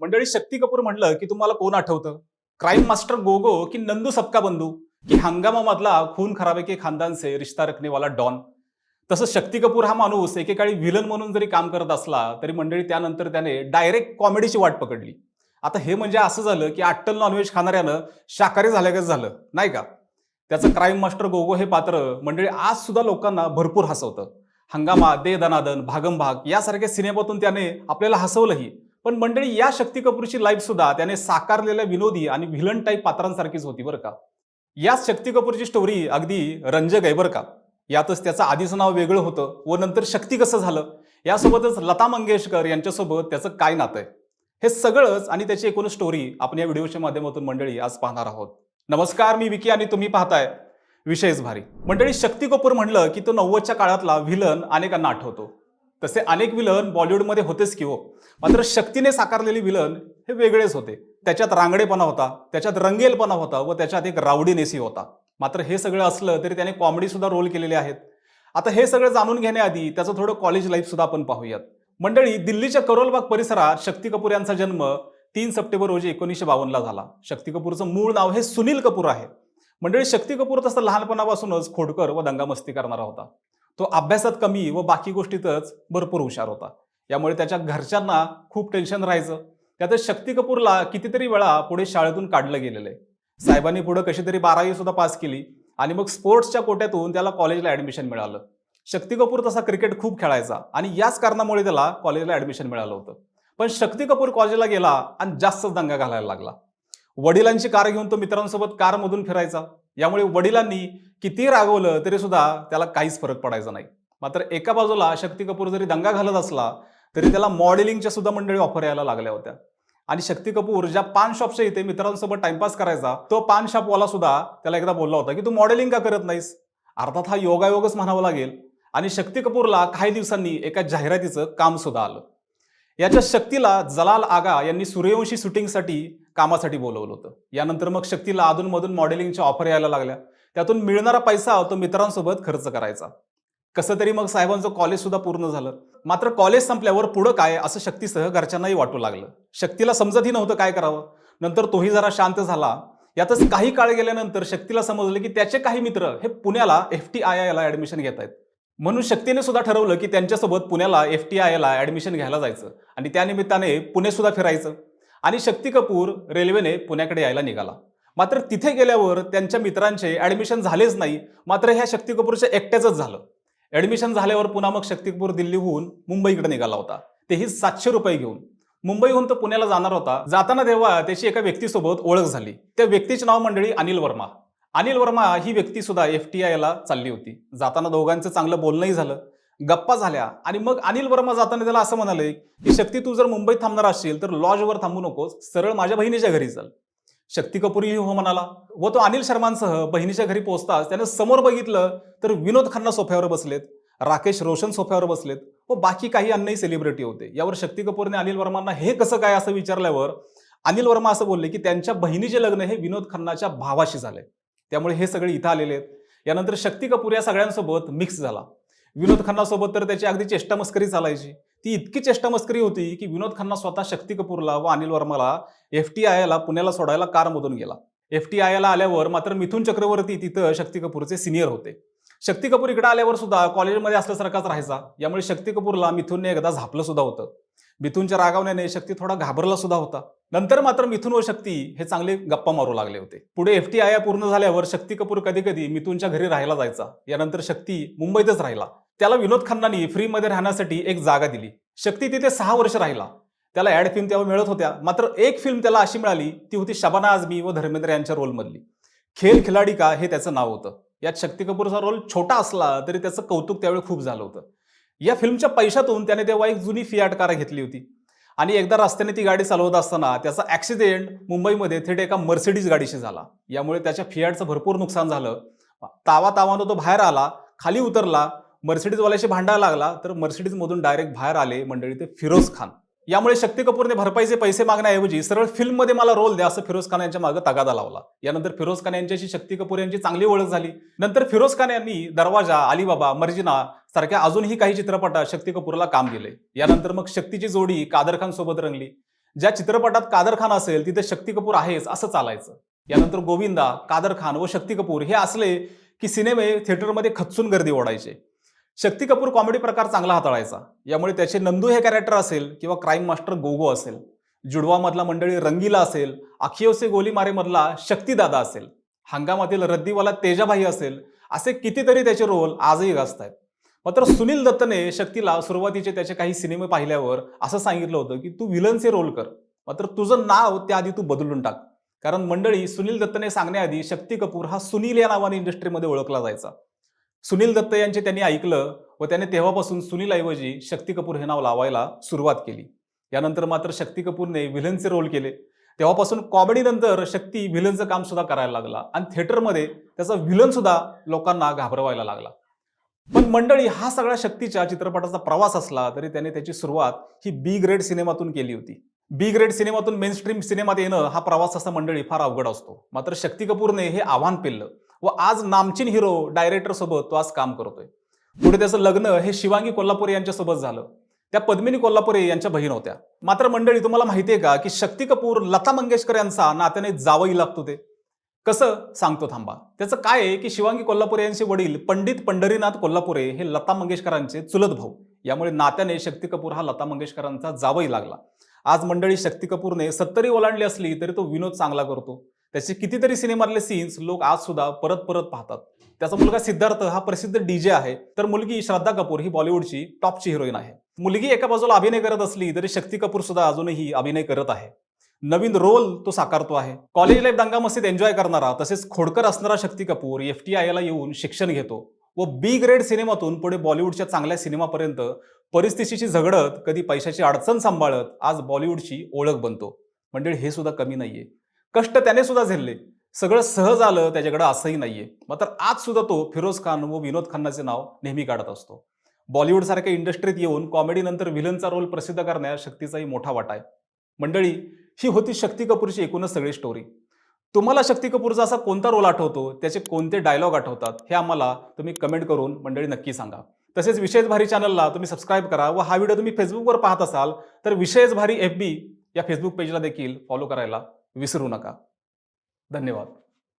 मंडळी शक्ती कपूर म्हणलं की तुम्हाला कोण आठवतं? क्राईम मास्टर गोगो की नंदू सबका बंधू? की हंगामामधला खून खराबे की खानदान से रिश्ता रखनेवाला डॉन? तसं शक्ती कपूर हा माणूस एकेकाळी व्हिलन म्हणून जरी काम करत असला तरी मंडळी त्यानंतर त्याने डायरेक्ट कॉमेडीची वाट पकडली. आता हे म्हणजे असं झालं की अट्टल नॉनव्हेज खाणाऱ्यानं शाकाहारी झाल्यागत झालं नाही का? त्याचं क्राईम मास्टर गोगो हे पात्र मंडळी आज सुद्धा लोकांना भरपूर हसवतं. हंगामा दे दनादन भागम भाग यासारख्या सिनेमातून त्याने आपल्याला हसवलंही. पण मंडळी या शक्ती कपूरची लाईफ सुद्धा त्याने साकारलेल्या विनोदी आणि व्हिलन टाईप पात्रांसारखीच होती बरं का. याच शक्ती कपूरची स्टोरी अगदी रंजक आहे बरं का. यातच त्याचं आधीचं नाव वेगळं होतं व नंतर शक्ती कसं झालं? यासोबतच लता मंगेशकर यांच्यासोबत त्याचं काय नातं आहे? हे सगळंच आणि त्याची एकूण स्टोरी आपण या व्हिडिओच्या माध्यमातून मंडळी आज पाहणार आहोत. नमस्कार मी विकी आणि तुम्ही पाहताय विशेष भारी. मंडळी शक्ती कपूर म्हणलं की तो नव्वदच्या काळातला व्हिलन अनेकांना आठवतो. तसे अनेक विलन बॉलिवूडमध्ये होतेच की हो. मात्र शक्तीने साकारलेले विलन हे वेगळेच होते. त्याच्यात रांगडेपणा होता त्याच्यात रंगेलपणा होता व त्याच्यात एक रावडीनेसी होता. मात्र हे सगळं असलं तरी त्याने कॉमेडी सुद्धा रोल केलेले आहेत. आता हे सगळं जाणून घेण्याआधी त्याचं थोडं कॉलेज लाईफ सुद्धा आपण पाहूयात. मंडळी दिल्लीच्या करोलबाग परिसरात शक्ती कपूर यांचा जन्म तीन सप्टेंबर रोजी एकोणीसशे बावन्नला झाला. शक्ती कपूरचं मूळ नाव हे सुनील कपूर आहे. मंडळी शक्ती कपूर तसं लहानपणापासूनच खोडकर व दंगामस्ती करणारा होता. तो अभ्यासात कमी व बाकी गोष्टीतच भरपूर हुशार होता. यामुळे त्याच्या घरच्यांना खूप टेन्शन राहायचं. त्यातच शक्ती कपूरला कितीतरी वेळा पुढे शाळेतून काढलं गेलेलं आहे. साहेबांनी पुढे कशी तरी बारावी सुद्धा पास केली आणि मग स्पोर्ट्सच्या कोट्यातून त्याला कॉलेजला ऍडमिशन मिळालं. शक्ती कपूर तसा क्रिकेट खूप खेळायचा आणि याच कारणामुळे त्याला कॉलेजला ऍडमिशन मिळालं होतं. पण शक्ती कपूर कॉलेजला गेला आणि जास्तच दंगा घालायला लागला. वडिलांची कार घेऊन तो मित्रांसोबत कारमधून फिरायचा. यामुळे वडिलांनी किती रागवलं तरी सुद्धा त्याला काहीच फरक पडायचा नाही. मात्र एका बाजूला शक्ती कपूर जरी दंगा घालत असला तरी त्याला मॉडेलिंगच्या सुद्धा मंडळी ऑफर यायला लागल्या होत्या. आणि शक्ती कपूर ज्या पान शॉपच्या इथे मित्रांसोबत टाइमपास करायचा तो पान शॉपवाला सुद्धा त्याला एकदा बोलला होता की तू मॉडेलिंग का करत नाहीस? अर्थात हा योगायोगच म्हणावा लागेल. आणि शक्ती कपूरला काही दिवसांनी एका जाहिरातीचं काम सुद्धा आलं. याच्या शक्तीला जलाल आगा यांनी सूर्यवंशी शूटिंगसाठी कामासाठी बोलवलं होतं. यानंतर मग शक्तीला अधूनमधून मॉडेलिंगच्या ऑफर यायला लागल्या. त्यातून मिळणारा पैसा तो मित्रांसोबत खर्च करायचा. कसं तरी मग साहेबांचं कॉलेज सुद्धा पूर्ण झालं. मात्र कॉलेज संपल्यावर पुढं काय असं शक्तीसह घरच्यांनाही वाटू लागलं. शक्तीला समजतही नव्हतं काय करावं. नंतर तोही जरा शांत झाला. यातच काही काळ गेल्यानंतर शक्तीला समजलं की त्याचे काही मित्र हे पुण्याला एफ टी आय आयला ऍडमिशन घेत आहेत म्हणून शक्तीने सुद्धा ठरवलं की त्यांच्यासोबत पुण्याला एफ टी आयला ऍडमिशन घ्यायला जायचं. आणि त्यानिमित्ताने पुणे सुद्धा फिरायचं. आणि शक्ती कपूर रेल्वेने पुण्याकडे यायला निघाला. मात्र तिथे गेल्यावर त्यांच्या मित्रांचे ऍडमिशन झालेच नाही. मात्र ह्या शक्ती कपूरच्या एकट्याचंच झालं. ऍडमिशन झाल्यावर पुन्हा मग शक्ती कपूर दिल्लीहून मुंबईकडे निघाला होता. तेही सातशे रुपये घेऊन. मुंबईहून तो पुण्याला जाणार होता. जाताना तेव्हा त्याची एका व्यक्तीसोबत ओळख झाली. त्या व्यक्तीचे नाव मंडळी अनिल वर्मा. अनिल वर्मा ही व्यक्ती सुद्धा एफ टी आयला चालली होती. जाताना दोघांचं चांगलं बोलणंही झालं गप्पा झाल्या आणि मग अनिल वर्मा जाताना त्याला असं म्हणाले की शक्ती तू जर मुंबईत थांबणार असशील तर लॉजवर थांबू नकोस सरळ माझ्या बहिणीच्या घरी चल. शक्ती कपूरही हो म्हणाला व तो अनिल शर्मांसह बहिणीच्या घरी पोहोचताच त्याने समोर बघितलं तर विनोद खन्ना सोफ्यावर बसलेत राकेश रोशन सोफ्यावर बसलेत व बाकी काही अन्यही सेलिब्रिटी होते. यावर शक्ती कपूरने अनिल वर्मांना हे कसं काय असं विचारल्यावर अनिल वर्मा असं बोलले की त्यांच्या बहिणीचे लग्न हे विनोद खन्नाच्या भावाशी झाले त्यामुळे हे सगळे इथं आलेले आहेत. यानंतर शक्ती कपूर या सगळ्यांसोबत मिक्स झाला. विनोद खन्नासोबत तर त्याची अगदी चेष्टामस्करी चालायची. ती इतकी चेष्टामस्करी होती की विनोद खन्ना स्वतः शक्ती कपूरला व अनिल वर्माला एफ टी आयला पुण्याला सोडायला कारमधून गेला. एफ टी आयला आल्यावर मात्र मिथुन चक्रवर्ती तिथं शक्ती कपूरचे सिनियर होते. शक्ती कपूर इकडे आल्यावर सुद्धा कॉलेजमध्ये असल्यासारखाच राहायचा. यामुळे शक्ती कपूरला मिथुनने एकदा झापलं सुद्धा होतं. मिथुनच्या रागावण्याने शक्ती थोडा घाबरला सुद्धा होता. नंतर मात्र मिथुन व शक्ती हे चांगले गप्पा मारू लागले होते. पुढे एफ टी आय पूर्ण झाल्यावर शक्ती कपूर कधी कधी मिथुनच्या घरी राहायला जायचा. यानंतर शक्ती मुंबईतच राहिला. त्याला विनोद खन्नानी फ्रीमध्ये राहण्यासाठी एक जागा दिली. शक्ती तिथे सहा वर्ष राहिला. त्याला ऍड फिल्म तेव्हा मिळत होत्या. मात्र एक फिल्म त्याला अशी मिळाली ती होती शबाना आझमी व धर्मेंद्र यांच्या रोलमधली खेल खिलाडी का हे त्याचं नाव होतं. यात शक्ती कपूरचा रोल छोटा असला तरी त्याचं कौतुक त्यावेळी खूप झालं होतं. या फिल्मच्या पैशातून त्याने तेव्हा एक जुनी फियाट कार घेतली होती. आणि एकदा रस्त्याने ती गाडी चालवत असताना त्याचा ॲक्सिडेंट मुंबईमध्ये थेट एका मर्सिडीज गाडीशी झाला. यामुळे त्याच्या फियाटचं भरपूर नुकसान झालं. तावा तावानं तो बाहेर आला खाली उतरला मर्सिडीजवाल्याशी भांडायला लागला तर मर्सिडीजमधून डायरेक्ट बाहेर आले मंडळी ते फिरोज खान. यामुळे शक्ती कपूरने भरपाईचे पैसे मागण्याऐवजी सरळ फिल्ममध्ये मला रोल द्या असं फिरोज खान यांच्या मागे तगादा लावला. यानंतर फिरोज खान यांच्याशी शक्ती कपूर यांची चांगली ओळख झाली. नंतर फिरोज खान यांनी दरवाजा अलिबाबा मर्जिना सारख्या अजूनही काही चित्रपटात शक्ती कपूरला काम दिले यानंतर मग शक्तीची जोडी कादर खान सोबत रंगली. ज्या चित्रपटात कादर खान असेल तिथे शक्ती कपूर आहेच असं चालायचं. यानंतर गोविंदा कादर खान व शक्ती कपूर हे असले की सिनेमे थिएटरमध्ये खचून गर्दी ओढायचे. शक्ती कपूर कॉमेडी प्रकार चांगला हाताळायचा. यामुळे त्याचे नंदू हे कॅरेक्टर असेल किंवा क्राईम मास्टर गोगो असेल. जुडवामधला मंडळी रंगीला असेल अखियोसे गोलीमारेमधला शक्तीदादा असेल. हंगामातील रद्दीवाला तेजाभाई असेल असे कितीतरी त्याचे रोल आजही गाजत आहेत मात्र सुनील दत्तने शक्तीला सुरुवातीचे त्याचे काही सिनेमे पाहिल्यावर असं सांगितलं होतं की तू विलनचे रोल कर. मात्र तुझं नाव त्याआधी तू बदलून टाक. कारण मंडळी सुनील दत्तने सांगण्याआधी शक्ती कपूर हा सुनील या नावाने इंडस्ट्रीमध्ये ओळखला जायचा. सुनील दत्त यांचे त्यांनी ऐकलं व त्याने तेव्हापासून सुनील ऐवजी शक्ती कपूर हे नाव लावायला सुरुवात केली. यानंतर मात्र शक्ती कपूरने विलनचे रोल केले. तेव्हापासून कॉमेडीनंतर शक्ती विलनचं काम सुद्धा करायला लागला आणि थिएटरमध्ये त्याचा विलन सुद्धा लोकांना घाबरवायला लागला. पण मंडळी हा सगळ्या शक्तीच्या चित्रपटाचा प्रवास असला तरी त्याने त्याची सुरुवात ही बी ग्रेड सिनेमातून केली होती. बी ग्रेड सिनेमातून मेन स्ट्रीम सिनेमात येणं हा प्रवास असा मंडळी फार अवघड असतो. मात्र शक्ती कपूरने हे आव्हान पेललं व आज नामचीन हिरो डायरेक्टर सोबत तो आज काम करतोय. पुढे त्याचं लग्न हे शिवांगी कोल्हापुरे यांच्यासोबत झालं. त्या पद्मिनी कोल्हापुरे यांच्या बहीण होत्या. मात्र मंडळी तुम्हाला माहिती आहे का की शक्ती कपूर लता मंगेशकर यांचा नात्याने जावई लागतो ते. कसं सांगतो थांबा. त्याचं काय आहे की शिवांगी कोल्हापुरे यांचे वडील पंडित पंढरीनाथ कोल्हापुरे हे लता मंगेशकरांचे चुलत भाऊ. यामुळे नात्याने शक्ती कपूर हा लता मंगेशकरांचा जावई लागला. आज मंडळी शक्ती कपूरने सत्तरी ओलांडली असली तरी तो विनोद चांगला करतो. त्याचे कितीतरी सिनेमातले सीन्स लोक आज सुद्धा परत परत पाहतात. त्याचा मुलगा सिद्धार्थ हा प्रसिद्ध डीजे आहे. तर मुलगी श्रद्धा कपूर ही बॉलिवूडची टॉपची हिरोईन आहे. मुलगी एका बाजूला अभिनय करत असली तरी शक्ती कपूर सुद्धा अजूनही अभिनय करत आहे. नवीन रोल तो साकारतो आहे. कॉलेज लाईफ दंगा मस्तीत एन्जॉय करणारा तसेच खोडकर असणारा शक्ती कपूर एफ टी आयला येऊन शिक्षण घेतो. व बी ग्रेड सिनेमातून पुढे बॉलिवूडच्या चांगल्या सिनेमापर्यंत परिस्थितीची झगडत कधी पैशाची अडचण सांभाळत आज बॉलिवूडची ओळख बनतो. मंडळी हे सुद्धा कमी नाहीये. कष्ट त्याने सुद्धा झेलले. सगळं सहज आलं त्याच्याकडे असंही नाहीये. मात्र आज सुद्धा तो फिरोज खान व विनोद खन्नाचे नाव नेहमी काढत असतो. बॉलिवूड सारख्या इंडस्ट्रीत येऊन कॉमेडी नंतर विलनचा रोल प्रसिद्ध करण्यास शक्तीचाही मोठा वाटा आहे. मंडळी ही होती शक्ती कपूरची एकूणच सगळी स्टोरी तुम्हाला शक्ती कपूरचा असा कोणता रोल आठवतो? त्याचे कोणते डायलॉग आठवतात? हे आम्हाला तुम्ही कमेंट करून मंडळी नक्की सांगा. तसेच विशेष भारी चॅनलला तुम्ही सबस्क्राईब करा व हा व्हिडिओ तुम्ही फेसबुकवर पाहत असाल तर विशेष भारी एफ बी या फेसबुक पेजला देखील फॉलो करायला विसरू नका. धन्यवाद.